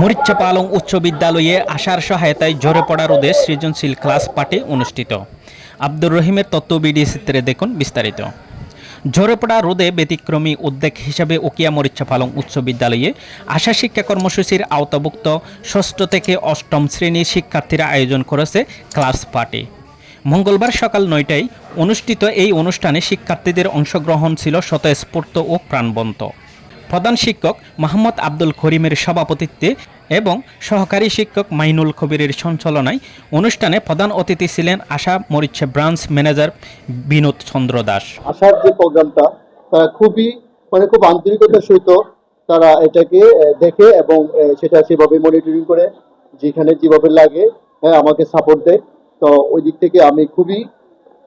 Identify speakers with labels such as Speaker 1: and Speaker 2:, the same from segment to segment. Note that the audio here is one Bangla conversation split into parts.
Speaker 1: মরিচ্চা পালং উচ্চ বিদ্যালয়ে আসার সহায়তায় ঝরে পড়া রোদে সৃজনশীল ক্লাস পাঠে অনুষ্ঠিত। আব্দুর রহিমের তত্ত্ব বিডি চিত্রে দেখুন বিস্তারিত। ঝরে পড়া রোদে ব্যতিক্রমী উদ্যোগ হিসাবে ওকিয়া মরিচ্চা পালং উচ্চ বিদ্যালয়ে আশা শিক্ষা কর্মসূচির আওতাভুক্ত ষষ্ঠ থেকে অষ্টম শ্রেণির শিক্ষার্থীরা আয়োজন করেছে ক্লাস পার্টি মঙ্গলবার সকাল নয়টায় অনুষ্ঠিত এই অনুষ্ঠানে শিক্ষার্থীদের অংশগ্রহণ ছিল স্বতঃস্ফূর্ত ও প্রাণবন্ত। প্রধান শিক্ষক মোহাম্মদ আব্দুল করিমের সভাপতিত্বে এবং সহকারী শিক্ষক মাইনুল কবিরের সঞ্চালনায় অনুষ্ঠানে প্রধান অতিথি ছিলেন আশা মরিচ্ছে ব্রাঞ্চ ম্যানেজার বিনোদ চন্দ্র দাস।
Speaker 2: আশার যে প্রোগ্রামটা তারা খুবই মানে খুব আন্তরিকতার সহিত তারা এটাকে দেখে এবং সেটা সেভাবে মনিটরিং করে, যেখানে যেভাবে লাগে হ্যাঁ আমাকে সাপোর্ট দেয়। তো ওই দিক থেকে আমি খুবই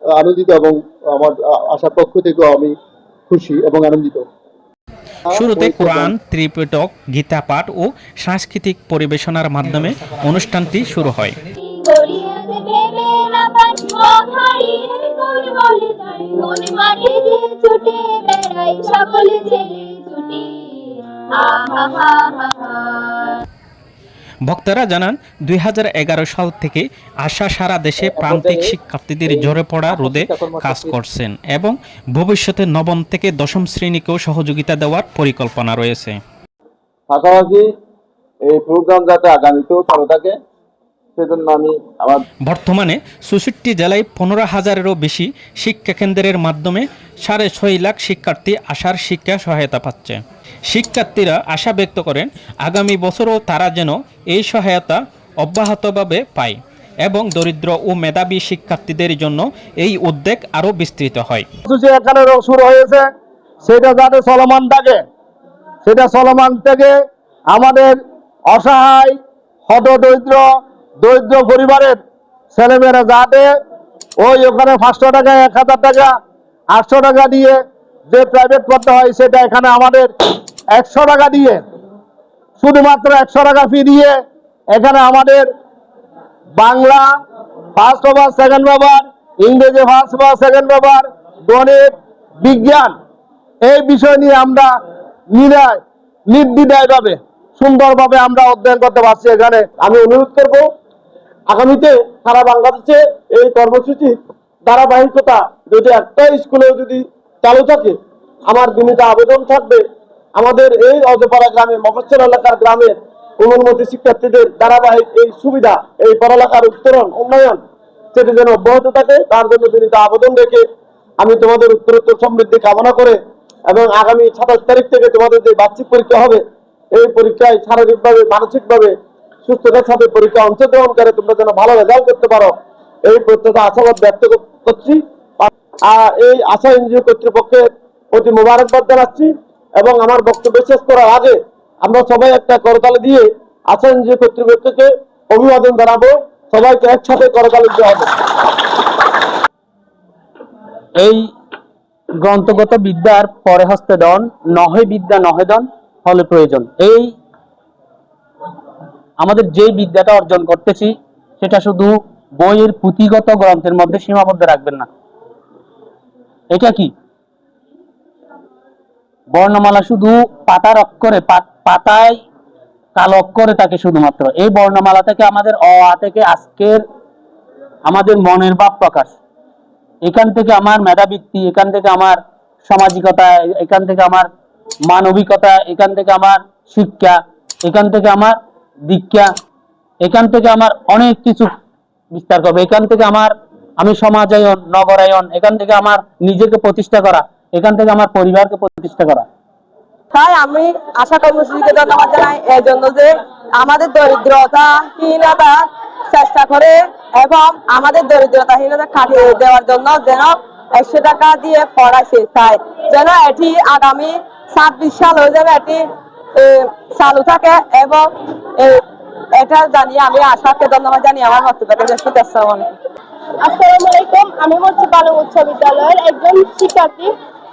Speaker 2: আনন্দিত এবং আমার আশার পক্ষ থেকেও আমি খুশি এবং আনন্দিত।
Speaker 1: শুরুতে কোরআন ত্রিপিটক গীতা পাঠ ও সাংস্কৃতিক পরিবেশনার মাধ্যমে অনুষ্ঠানটি শুরু হয়।
Speaker 3: ছুটে বেড়াই সকলে ছেলে ছুটি আহা হা হা
Speaker 1: বক্তারা জানান দুই সাল থেকে আশা সারা দেশে প্রান্তিক শিক্ষার্থীদের ঝরে পড়া রোদে কাজ করছেন এবং ভবিষ্যতে নবম থেকে দশম শ্রেণীকেও সহযোগিতা দেওয়ার পরিকল্পনা রয়েছে।
Speaker 4: পাশাপাশি এই প্রোগ্রাম যাতে আগামীতেও চালু থাকে সেজন্য আমি আমার
Speaker 1: বর্তমানে চৌষট্টি জেলায় পনেরো হাজারেরও বেশি শিক্ষা কেন্দ্রের মাধ্যমে সাড়ে ছয় লাখ শিক্ষার্থী আসার শিক্ষা সহায়তা পাচ্ছে। শিক্ষার্থীরা আশা ব্যক্ত করেন আগামী বছরও তারা যেন এই সহায়তা অব্যাহতভাবে পায় এবং দরিদ্র ও মেধাবী শিক্ষার্থীদের জন্য এই উদ্যোগ আরও বিস্তৃত হয়।
Speaker 4: কর্মসূচি এখানে শুরু হয়েছে সেটা যাতে চলমান থাকে। সেটা চলমান থেকে আমাদের অসহায় হত দরিদ্র পরিবারের ছেলেমেয়েরা যাতে ওই ওখানে পাঁচশো টাকা, এক হাজার টাকা, আটশো টাকা দিয়ে যে প্রাইভেট পড়তে হয় সেটা এখানে আমাদের একশো টাকা দিয়ে, শুধুমাত্র একশো টাকা ফি দিয়ে এখানে আমাদের Bangla first paper second paper ইংরেজি ফার্স্ট পেপার সেকেন্ড পেপার গণিত, বিজ্ঞান, এই বিষয় নিয়ে আমরা নিরায় ভাবে সুন্দরভাবে আমরা অধ্যয়ন করতে পারছি এখানে। আমি অনুরোধ করব আগামীতে সারা বাংলাদেশে এই কর্মসূচি ধারাবাহিকতা যদি একটা স্কুলেও যদি চালু থাকে, আমার বিনীত আবেদন থাকবে, আমাদের এই অজপাড়া গ্রামে মফস্বল এলাকার গ্রামের অনুন্নতি শিক্ষার্থীদের ধারাবাহিক এই সুবিধা, এই পড়ালেখার উত্তরণ, উন্নয়ন, সেটি যেন অব্যাহত থাকে, তার জন্য বিনীত আবেদন রেখে আমি তোমাদের উত্তরোত্তর সমৃদ্ধি কামনা করে এবং আগামী সাতাশ তারিখ থেকে তোমাদের যে বার্ষিক পরীক্ষা হবে, এই পরীক্ষায় শারীরিকভাবে, মানসিকভাবে সুস্থতার সাথে পরীক্ষা অংশগ্রহণ করে তোমরা যেন ভালো রেজাল্ট করতে পারো। এই প্রত্যেকটা আশাবাদ ব্যক্ত করছি। আর এই আশা এনজিও কর্তৃপক্ষের প্রতি মোবারকবাদ জানাচ্ছি এবং আমার বক্তব্য শেষ করার আগে আমরা সবাই একটা করতালি দিয়ে আশা এনজিও কর্তৃপক্ষকে অভিবাদন জানাব। সবাইকে একসাথে করতালি দেওয়া হবে।
Speaker 5: এই গ্রন্থগত বিদ্যার পরে হস্তে দন, নহে বিদ্যা, নহে দন, হলে প্রয়োজন। এই আমাদের যে বিদ্যাটা অর্জন করতেছি, সেটা শুধু বইয়ের পুঁথিগত গ্রন্থের মধ্যে সীমাবদ্ধ রাখবেন না। এটা কি? বর্ণমালা শুধু পাতার অক্ষরে পাতায় কালো অক্ষরে থাকে শুধুমাত্র। এই বর্ণমালা থেকে আমাদের অ, আ থেকে আজকের আমাদের মনের ভাব প্রকাশ। এখান থেকে আমার মেধাবৃত্তি, এখান থেকে আমার সামাজিকতা, এখান থেকে আমার মানবিকতা, এখান থেকে আমার শিক্ষা, এখান থেকে আমার দীক্ষা, এখান থেকে আমার অনেক কিছু বিস্তার করবে। এখান থেকে আমার, আমি সমাজায়ন, নগরায়ন, এখান থেকে আমার নিজেকে প্রতিষ্ঠা করা, এখান থেকে আমার পরিবারকে প্রতিষ্ঠা করা।
Speaker 6: তাই আমি আশা কর্মসূচিকে ধন্যবাদ জানাই এই জন্য যে আমাদের দরিদ্রতা হীনতা চেষ্টা করে এবং আমাদের দরিদ্রতা হীনতা কাটিয়ে দেওয়ার জন্য যেন একশো টাকা দিয়ে পড়াইছে। তাই যেন এটি আগামী ছাব্বিশ সাল হয়ে যাবে, এটি চালু থাকে এবং এটা জানিয়ে আমি আশাকে ধন্যবাদ জানিয়ে আমার বক্তব্যটা শেষ করতে আসসালামু আলাইকুম।
Speaker 3: আমি হচ্ছে বালু উচ্চ বিদ্যালয়ের একজন শিক্ষার্থী।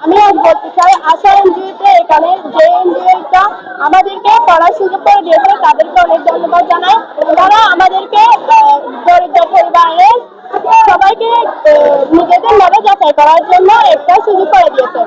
Speaker 3: আমি আজ বলতে চাই আশা এনজিওতে এখানে যে এনজিওটা আমাদেরকে পড়ার সুযোগ করে দিয়েছে, তাদেরকে অনেক ধন্যবাদ জানাই। তারা আমাদেরকে দরিদ্র পরিবারের সবাইকে নিজেদের মনে যাচাই করার জন্য একটা সুযোগ করে দিয়েছে।